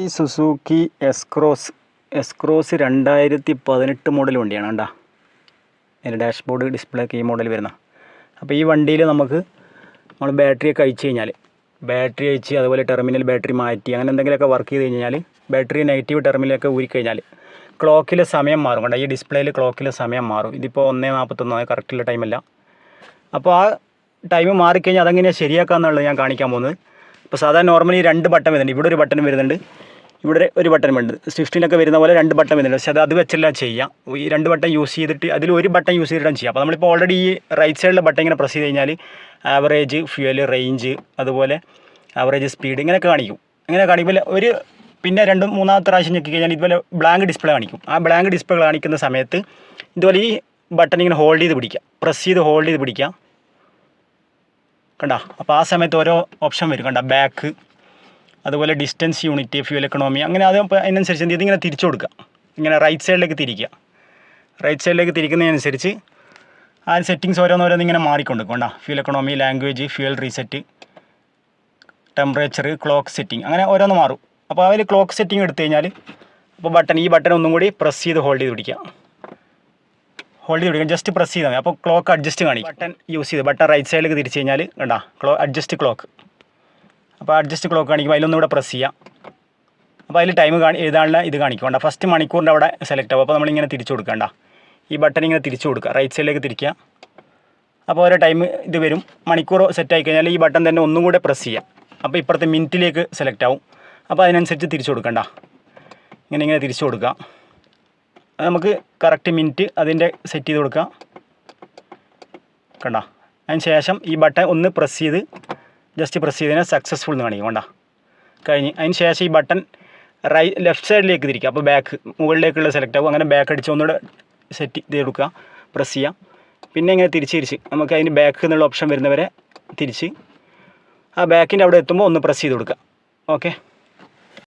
ഈ Suzuki S-Cross S-Cross രണ്ടായിരത്തി പതിനെട്ട് മോഡൽ വണ്ടിയാണ് കണ്ടാ. അതിന്റെ ഡാഷ്ബോർഡ് ഡിസ്പ്ലേ ഒക്കെ ഈ മോഡൽ വരുന്ന. അപ്പോൾ ഈ വണ്ടിയിൽ നമുക്ക് നമ്മൾ ബാറ്ററി ഒക്കെ അയച്ചു കഴിഞ്ഞാൽ ബാറ്ററി അയച്ച് അതുപോലെ ടെർമിനൽ ബാറ്ററി മാറ്റി അങ്ങനെ എന്തെങ്കിലുമൊക്കെ വർക്ക് ചെയ്ത് കഴിഞ്ഞാൽ ബാറ്ററി നെഗറ്റീവ് ടെർമിനലൊക്കെ ഊരിക്കഴിഞ്ഞാൽ ക്ലോക്കിലെ സമയം മാറും കണ്ട. ഈ ഡിസ്പ്ലേയിൽ ക്ലോക്കിലെ സമയം മാറും. ഇതിപ്പോൾ ഒന്നേ നാൽപ്പത്തൊന്ന് കറക്റ്റുള്ള ടൈമല്ല അപ്പോൾ ആ ടൈം മാറിക്കഴിഞ്ഞാൽ അതെങ്ങനെയാണ് ശരിയാക്കാന്നുള്ളത് ഞാൻ കാണിക്കാൻ പോകുന്നത്. അപ്പോൾ സാധാരണ നോർമലി രണ്ട് ബട്ടൺ വരുന്നുണ്ട്. ഇവിടെ ഒരു ബട്ടൺ വരുന്നുണ്ട്. ഇവിടെ ഒരു ബട്ടൺ വരുന്നുണ്ട്. സ്വിഫ്റ്റിനൊക്കെ വരുന്ന പോലെ രണ്ട് ബട്ടൺ വരുന്നുണ്ട്. പക്ഷേ അത് അത് വെച്ചല്ല ചെയ്യാം. ഈ രണ്ട് ബട്ടൺ യൂസ് ചെയ്തിട്ട് അതിൽ ഒരു ബട്ടൺ യൂസ് ചെയ്തിട്ടാണ് ചെയ്യാം. അപ്പോൾ നമ്മളിപ്പോൾ ഓൾറെഡി ഈ റൈറ്റ് സൈഡിലെ ബട്ടൺ ഇങ്ങനെ പ്രസ് ചെയ്ത് കഴിഞ്ഞാൽ ആവറേജ് ഫ്യൂവൽ റേഞ്ച് അതുപോലെ ആവറേജ് സ്പീഡ് ഇങ്ങനെയൊക്കെ കാണിക്കും. ഇങ്ങനെ കാണിക്കുമ്പോൾ ഒരു പിന്നെ രണ്ട് മൂന്നാമത്തെ പ്രാവശ്യം ഞെക്കി കഴിഞ്ഞാൽ ഇതുപോലെ ബ്ലാങ്ക് ഡിസ്പ്ലേ കാണിക്കും. ആ ബ്ലാങ്ക് ഡിസ്പ്ലേ കാണിക്കുന്ന സമയത്ത് ഇതുപോലെ ഈ ബട്ടൺ ഇങ്ങനെ ഹോൾഡ് ചെയ്ത് പിടിക്കുക. പ്രസ് ചെയ്ത് ഹോൾഡ് ചെയ്ത് പിടിക്കുക. കണ്ട? അപ്പോൾ ആ സമയത്ത് ഓരോ ഓപ്ഷൻ വരും. കണ്ട? ബാക്ക് അതുപോലെ ഡിസ്റ്റൻസ് യൂണിറ്റ് ഫ്യൂൽ എക്കണോമി അങ്ങനെ അത് അതിനനുസരിച്ച് എന്ത് ഇതിങ്ങനെ തിരിച്ചു കൊടുക്കുക. ഇങ്ങനെ റൈറ്റ് സൈഡിലേക്ക് തിരിക്കുക. റൈറ്റ് സൈഡിലേക്ക് തിരിക്കുന്നതിനനുസരിച്ച് ആ സെറ്റിങ്സ് ഓരോന്നോരോന്ന് ഇങ്ങനെ മാറിക്കൊണ്ട് വേണ്ട fuel economy language fuel reset temperature clock setting അങ്ങനെ ഓരോന്ന് മാറും. അപ്പോൾ അതിൽ ക്ലോക്ക് സെറ്റിംഗ് എടുത്തു കഴിഞ്ഞാൽ അപ്പോൾ ബട്ടൺ ഈ ബട്ടൺ ഒന്നും കൂടി പ്രസ് ചെയ്ത് ഹോൾഡ് ചെയ്ത് പിടിക്കുക. ഹോൾഡ് ചെയ്ത് ജസ്റ്റ് പ്രസ് ചെയ്താൽ മതി. അപ്പോൾ ക്ലോക്ക് അഡ്ജസ്റ്റ് കാണിക്കും. ബട്ടൺ യൂസ് ചെയ്ത്. ബട്ടൺ റൈറ്റ് സൈഡിലേക്ക് തിരിച്ച് കഴിഞ്ഞാൽ കണ്ടാ ക്ലോ അഡ്ജസ്റ്റ് ക്ലോക്ക് അപ്പോൾ അഡ്ജസ്റ്റ് ക്ലോക്ക് കാണിക്കുമ്പോൾ അതിലൊന്നും കൂടെ പ്രസ് ചെയ്യാം. അപ്പോൾ അതിൽ ടൈം കാണി എഴുതാനുള്ള ഇത് കാണിക്കും. വേണ്ട ഫസ്റ്റ് മണിക്കൂറിന്റെ അവിടെ സെലക്ട് ആവും. അപ്പോൾ നമ്മളിങ്ങനെ തിരിച്ചു കൊടുക്കണ്ട ഈ ബട്ടൺ ഇങ്ങനെ തിരിച്ചു കൊടുക്കുക. റൈറ്റ് സൈഡിലേക്ക് തിരിക്കുക. അപ്പോൾ ഓരോ ടൈം ഇത് വരും. മണിക്കൂർ സെറ്റ് ആയി കഴിഞ്ഞാൽ ഈ ബട്ടൺ തന്നെ ഒന്നും കൂടെ പ്രസ് ചെയ്യാം. അപ്പോൾ ഇപ്പുറത്തെ മിനിറ്റിലേക്ക് സെലക്ട് ആവും. അപ്പോൾ അതിനനുസരിച്ച് തിരിച്ചു കൊടുക്കണ്ട. ഇങ്ങനെ ഇങ്ങനെ തിരിച്ചു കൊടുക്കുക. നമുക്ക് കറക്റ്റ് മിനിറ്റ് അതിന്റെ സെറ്റ് ചെയ്ത് കൊടുക്കാം. കണ്ട? അതിന് ശേഷം ഈ ബട്ടൺ ഒന്ന് പ്രസ് ചെയ്ത് ജസ്റ്റ് പ്രസ് ചെയ്തതിനെ സക്സസ്ഫുൾ എന്ന് കാണിക്കും വേണ്ട. കഴിഞ്ഞ് അതിന് ശേഷം ഈ ബട്ടൺ റൈ ലെഫ്റ്റ് സൈഡിലേക്ക് തിരിക്കുക അപ്പോൾ ബാക്ക് മുകളിലേക്കുള്ള സെലക്ട് ആകും അങ്ങനെ ബാക്ക് അടിച്ച് ഒന്നുകൂടെ സെറ്റ് ചെയ്ത് കൊടുക്കുക. പ്രസ് ചെയ്യാം. പിന്നെ ഇങ്ങനെ തിരിച്ച് തിരിച്ച്. നമുക്ക് അതിന് ബാക്ക് എന്നുള്ള ഓപ്ഷൻ വരുന്നവരെ തിരിച്ച്. ആ ബാക്കിന്റെ അവിടെ എത്തുമ്പോൾ ഒന്ന് പ്രസ് ചെയ്ത് കൊടുക്കുക. ഓക്കെ